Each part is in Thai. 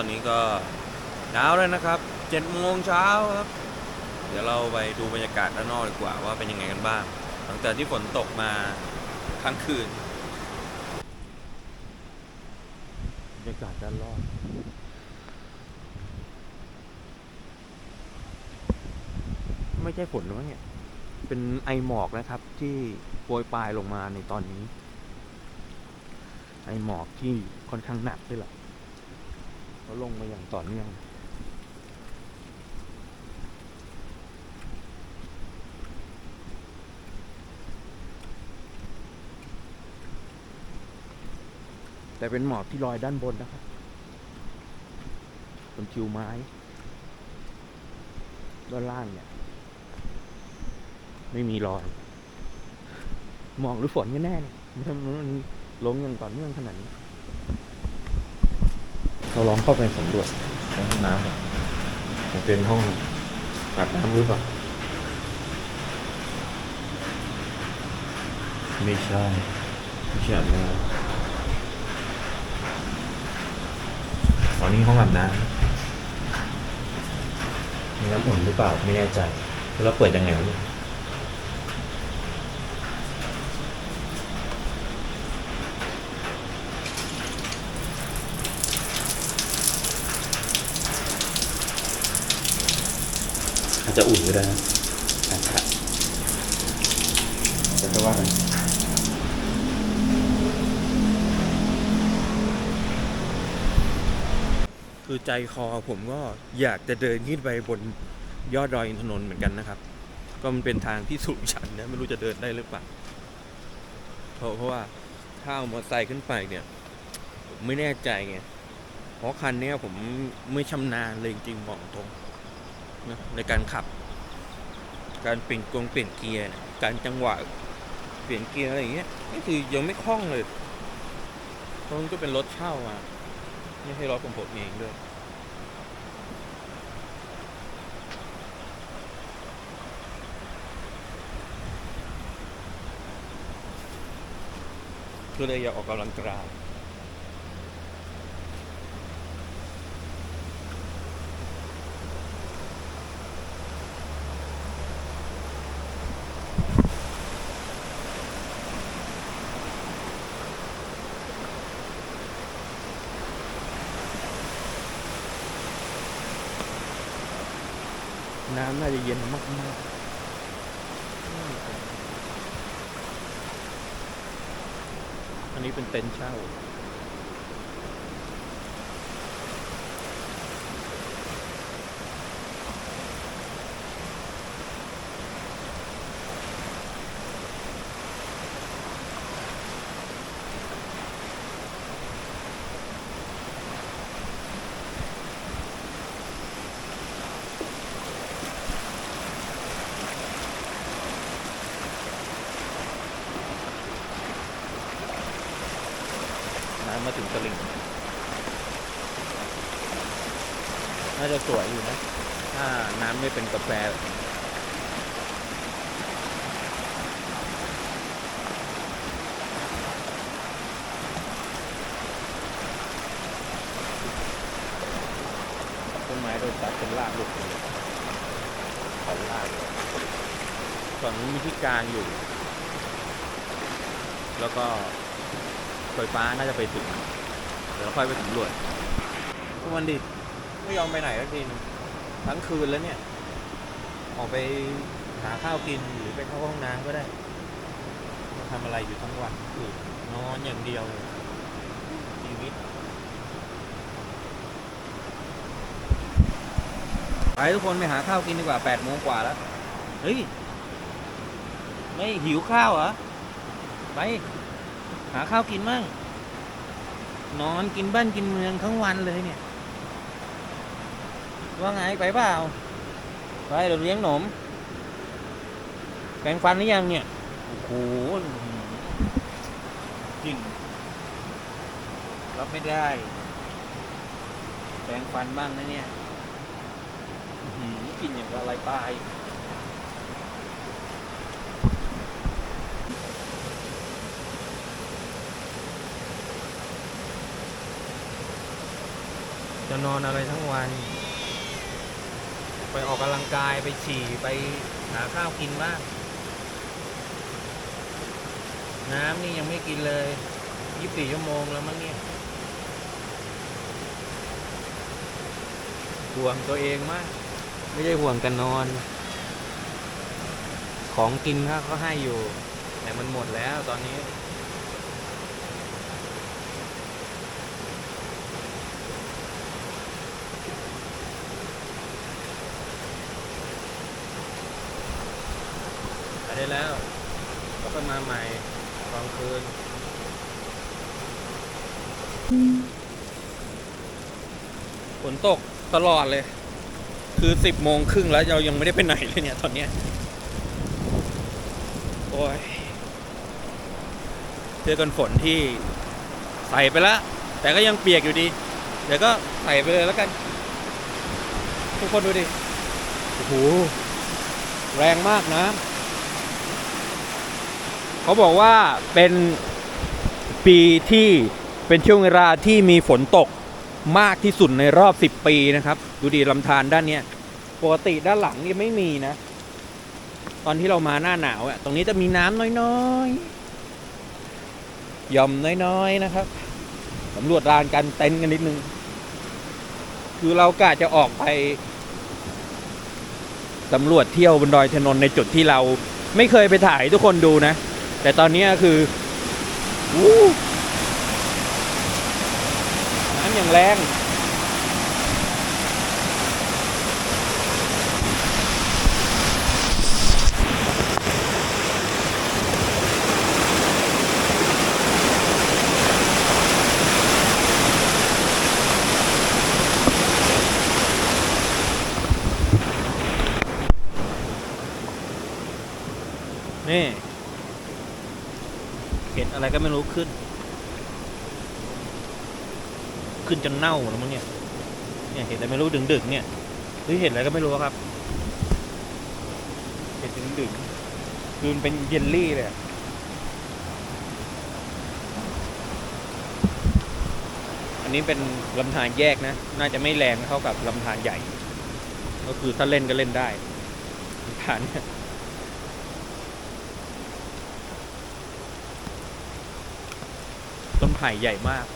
ตอนนี้ก็เช้าแล้วนะครับเจ็ดโมงเช้าครับ เดี๋ยวเราไปดูบรรยากาศด้านนอกดีกว่าว่าเป็นยังไงกันบ้าง หลังจากที่ฝนตกมาทั้งคืน บรรยากาศด้านรอบไม่ใช่ฝนหรอเนี่ย เป็นไอหมอกนะครับ ที่โปรยปลายลงมาในตอนนี้ ไอหมอกที่ค่อนข้างหนักด้วยแหละ เขาลงมาอย่างต่อเนื่องแต่เป็นหมอกที่ลอยด้านบนนะครับบนคิวไม้ ด้านล่างเนี่ย ไม่มีรอย หมอกหรือฝนกันแน่เนี่ยมันมันลงอย่างต่อเนื่องขนาดนี้ เราลองเข้าไปสำรวจห้องน้ำก่อยมันเป็นห้องอาบน้ำหรือเปล่าไม่ใช่ไม่ใช่อาบน้ำตอนนี้ห้องอาบน้ำมีน้ำอุ่นหรือเปล่าไม่แน่ใจ แล้วเปิดยังไงวะเนี่ย จจะอุ่นก็ได้นะอาจจะจะว่าไงคือใจคอผมก็อยากจะเดินขึ้นไปบนยอดดอยอินทนนท์เหมือนกันนะครับ ก็มันเป็นทางที่สูงชันนะไม่รู้จะเดินได้หรือเปล่าเพราะเพราะว่าถ้าเอามอเตอร์ไซค์ขึ้นไปเนี่ยผมไม่แน่ใจไงเพราะคันเนี้ยผมไม่ชำนาญเลยจริงๆบอกตรง นะในการขับ การเปลี่ยนกงเปลี่ยนเกียร์การจังหวะเปลี่ยนเกียร์อะไรอย่างเงี้ยนี่คือยังไม่คล่องเลยเพราะมันก็เป็นรถเช่ามาไม่ใช่รถของผมเองด้วยก็เลยอยากออกกำลังกายาจะเย็นมากๆอันนี้เป็นเต็นท์เช่า ตลิ่งน่าจะสวยอยู่นะ ถ้าน้ำไม่เป็นกาแฟต้นไม้โดนตัดเป็นรากลูกเลยขอนรากฝั่งนู้นมีที่กลางอยู่ แล้วก็ไฟฟ้าน่าจะไปถึง เดี๋ยวค่อยไปสำรวจทุกวันดิไม่ยอมไปไหนสักทีนึงทั้งคืนแล้วเนี่ย ออกไปหาข้าวกินหรือไปเข้าห้องน้ำก็ได้มาทำอะไรอยู่ทั้งวันคือนอนอย่างเดียวชีวิตไปทุกคนไปหาข้าวกินดีกว่าแปดโมงกว่าแล้ว เฮ้ย ไม่หิวข้าวเหรอ ไป หาข้าวกินมั่ง นอนกินบ้านกินเมืองทั้งวันเลยเนี่ย ว่าไงไปเปล่า ไปเดี๋ยวเลี้ยงหนมแปรงฟันหรือยังเนี่ย โอ้โหจริงรับไม่ได้ แปรงฟันบ้างนะเนี่ยอื้อหือกินอย่างอะไรตาย นอนอะไรทั้งวัน ไปออกกำลังกายไปฉี่ไปหาข้าวกินบ้างน้ำนี่ยังไม่กินเลยยี่สิบสี่ชั่วโมงแล้วมั้งเนี่ยห่วงตัวเองมาก ไม่ได้ห่วงกันนอน ของกินเขาก็ให้อยู่ แต่มันหมดแล้วตอนนี้ ได้แล้วก็ไปมาใหม่ตอนคืนฝนตกตลอดเลย คือสิบโมงครึ่งแล้วเรายังไม่ได้ไปไหนเลยเนี่ย ตอนเนี้ยโอ้ยเจอกันฝนที่ใส่ไปแล้วแต่ก็ยังเปียกอยู่ดี เดี๋ยวก็ใส่ไปเลยแล้วกัน ทุกคนดูดิ โอ้โห แรงมากนะ เขาบอกว่าเป็นปีที่เป็นช่วงเวลาที่มีฝนตกมากที่สุดในรอบ 10 ปีนะครับ ดูดีลำธารด้านเนี้ยปกติด้านหลังยังไม่มีนะ ตอนที่เรามาหน้าหนาวอะตรงนี้จะมีน้ำน้อยๆย่อมน้อยๆนะครับสำรวจลานกันเต็นกันนิดนึง คือเรากะจะออกไปสำรวจเที่ยวบนดอยถนนในจุดที่เราไม่เคยไปถ่ายทุกคนดูนะ แต่ตอนนี้คือวู้น้ำอย่างแรง อะไรก็ไม่รู้ขึ้น ขึ้นจนเน่าแล้วมั้งเนี่ย เนี่ยเห็ดอะไรไม่รู้ดึงๆเนี่ยหรือเห็ดอะไรก็ไม่รู้ครับ เห็ดดึงๆคือมันเป็นเยลลี่เลยอะอันนี้เป็นลำธารแยกนะ น่าจะไม่แรงเท่ากับลำธารใหญ่ ก็คือถ้าเล่นก็เล่นได้ลำธารเนี่ย ต้น ไผ่ใหญ่มาก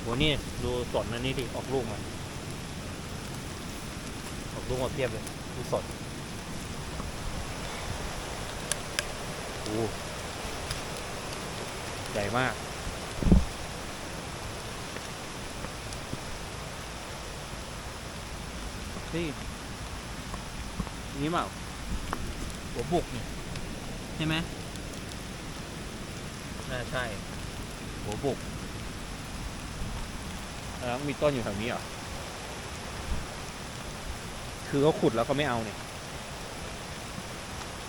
โหนี่ดูสดนอันนี้ดิ ออกลูกมาออกลูกมาเพียบเลยดูสดโอ้ใหญ่มากนี่นี่เปล่าหัวบุกเนี่ย ใช่ไหมน่าใช่ หัวบุกแล้วมีต้นอยู่แถวนี้เหรอ คือเขาขุดแล้วก็ไม่เอาเนี่ย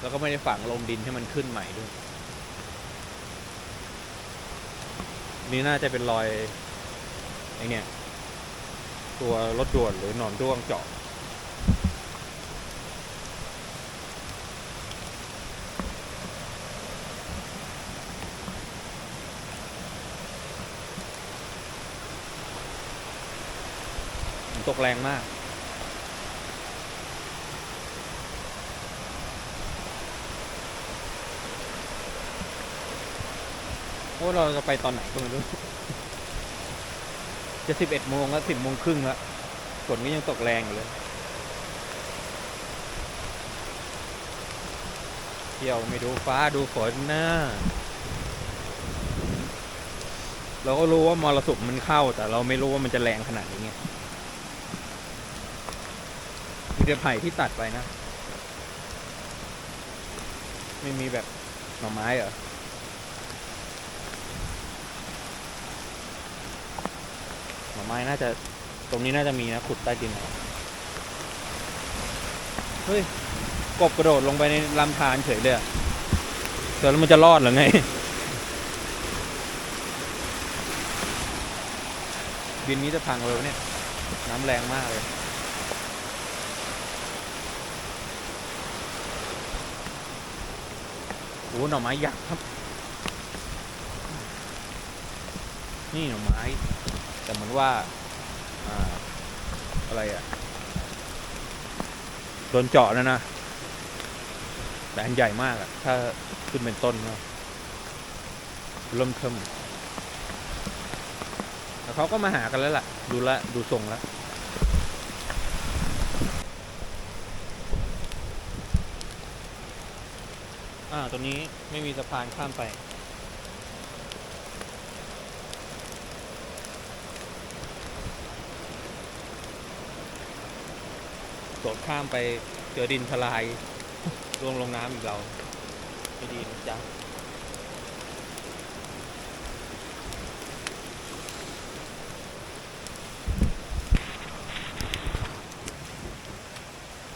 แล้วก็ไม่ได้ฝังลงดินให้มันขึ้นใหม่ด้วย นี่น่าจะเป็นรอยไอเนี่ย ตัวรถด่วนหรือหนอนด้วงเจาะ ตกแรงมาก โอ้เราจะไปตอนไหนก็ไม่รู้ จะสิบเอ็ดโมงแล้วสิบโมงครึ่งแล้วฝนก็ยังตกแรงอยู่เลย เที่ยวไม่ดูฟ้าดูฝนนะเราก็รู้ว่ามรสุมมันเข้าแต่เราไม่รู้ว่ามันจะแรงขนาดนี้ไงมี แต่ไผ่ที่ตัดไปนะ ไม่มีแบบหน่อไม้เหรอ หน่อไม้น่าจะ ตรงนี้น่าจะมีนะขุดใต้ดินเอเฮ้ย กบกระโดดลงไปในลำธารเฉยเลยอะเดี๋ยวแล้วมันจะรอดหรือไงดินนี้จะพังเลยวะเนี่ย น้ำแรงมากเลย อ้หน่อไม้ยักษ์ครับ นี่หน่อไม้ แต่เหมือนว่าอะไรอะโดนเจาะแล้วนะ แต่อันใหญ่มากอะถ้าขึ้นเป็นต้นก็เริ่มเทิมแต่เขาก็มาหากันแล้วล่ะ ดูละ ดูทรงแล้ว อ่าตรงนี้ไม่มีสะพานข้ามไป โดดข้ามไปเจอดินทลายลงลงน้ำอีกเราไม่ดีนะจ๊ะ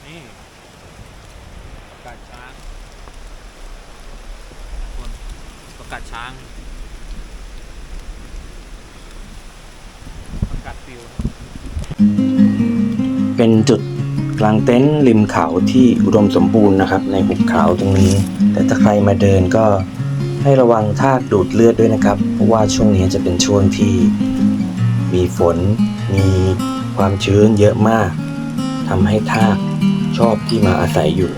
นี่ประกาศช้างคนประ กาศช้างกาศฟิวเป็นจุดกลางเต็นท์ริมเขาที่อุดมสมบูรณ์นะครับ ในหุบเขาตรงนี้ แต่ถ้าใครมาเดินก็ให้ระวังทากดูดเลือดด้วยนะครับ เพราะว่าช่วงนี้จะเป็นช่วงที่มีฝน มีความชื้นเยอะมากทำให้ทากชอบที่มาอาศัยอยู่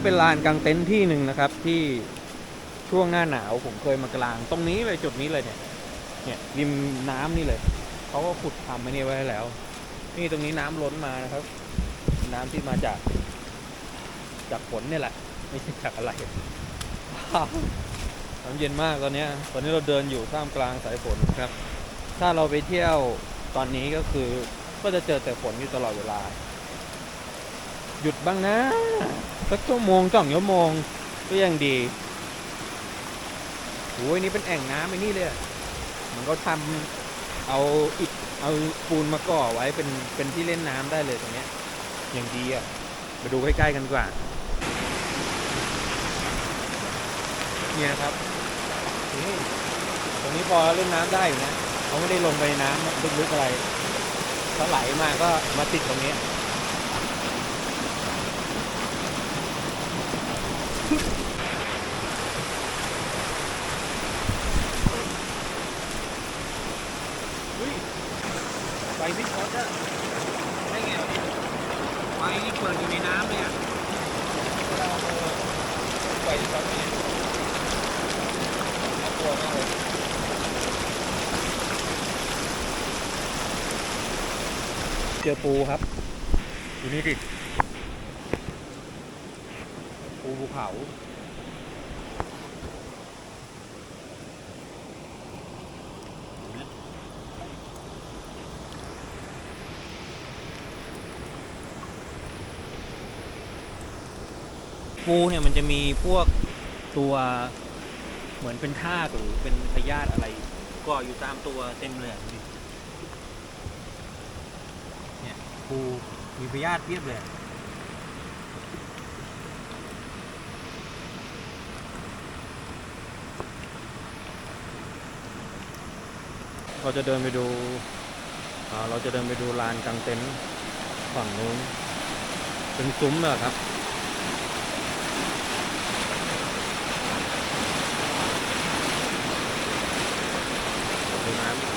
ก็เป็นลานกลางเต็นท์ที่หนึ่งนะครับ ที่ช่วงหน้าหนาวผมเคยมากลาง ตรงนี้เลยจุดนี้เลยเนี่ยเนี่ยริมน้ำนี่เลยเขาก็ขุดทำไว้นี่ไว้แล้ว นี่ตรงนี้น้ำล้นมานะครับ น้ำที่มาจาก จากฝนเนี่ยแหละไม่ใช่จากอะไรน้ำเย็นมากตอนนี้ตอนนี้เราเดินอยู่ท่ามกลางสายฝนครับ ถ้าเราไปเที่ยวตอนนี้ก็คือก็จะเจอแต่ฝนอยู่ตลอดเวลา หยุดบ้างนะสักชั่วโมงสองชั่วโมงก็ยังดีโอ้ยนี่เป็นแอ่งน้ำไอ้นี่เลยมันก็ทำเอาอิฐเอาปูนมาก่อไว้เป็นเป็นที่เล่นน้ำได้เลยตรงเนี้ยอย่างดีอะมาดูใกล้ๆกันกว่า เนี่ยครับนี่ตรงนี้พอเล่นน้ำได้อยู่นะเขาไม่ได้ลงไปในน้ำลึกๆอะไรเขาไหลมาก็มาติดตรงเนี้ย เฮ้ยไฟพิชช็อตอะได้ไงวะเนี่ยไฟนี่เปิดอยู่ในน้ำเลยอะเราเอาไฟพิชช็อตเนี่ยน่ากลัวมากเลยเจ อปูครับอยู่นี่ดิปูภูเขาปูเนี่ยมันจะมีพวกตัวเหมือนเป็นทากหรือเป็นพยาธิอะไรเก็อยู่ตามตัวเต็มเลยอะดูดิเนี่ย ปูมีพยาธิเพียบเลยเราจะเดินไปดู เราจะเดินไปดูลานกลางเต็นท์ฝั่งนู้น เป็นซุ้มอครับ ดูน้ำ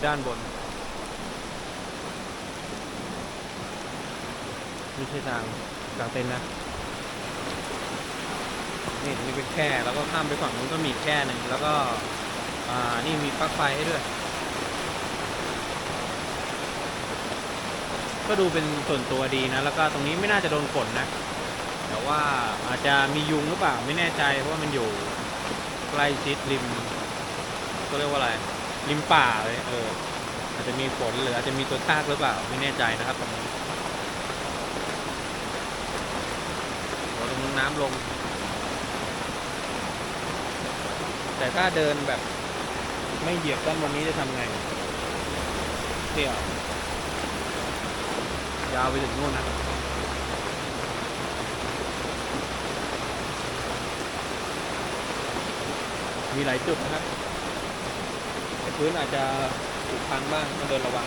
ไปด้านบน ไม่ใช่ทางกลางเต็นท์นะ นี่นี้เป็นแค่แล้วก็ข้ามไปฝั่งนู้นก็มีแค่หนึ่งแล้วก็ อ่า นี่มีปลั๊กไฟให้ด้วย ก็ดูเป็นส่วนตัวดีนะ แล้วก็ตรงนี้ไม่น่าจะโดนฝนนะ แต่ว่าอาจจะมียุงหรือเปล่าไม่แน่ใจเพราะว่ามันอยู่ใกล้ชิดริมก็เรียกว่าอะไร ริมป่าเลยเออ อาจจะมีฝนหรืออาจจะมีตัวทากหรือเปล่าไม่แน่ใจนะครับตรงนี้ตรงน้ำลง แต่ถ้าเดินแบบ ไม่เหยียบด้านบนนี้จะทำไงเที่ยวยาวไปถึงนู่นนะมีหลายจุดนะครับ พื้นอาจจะผุพังบ้างต้องเดินระวัง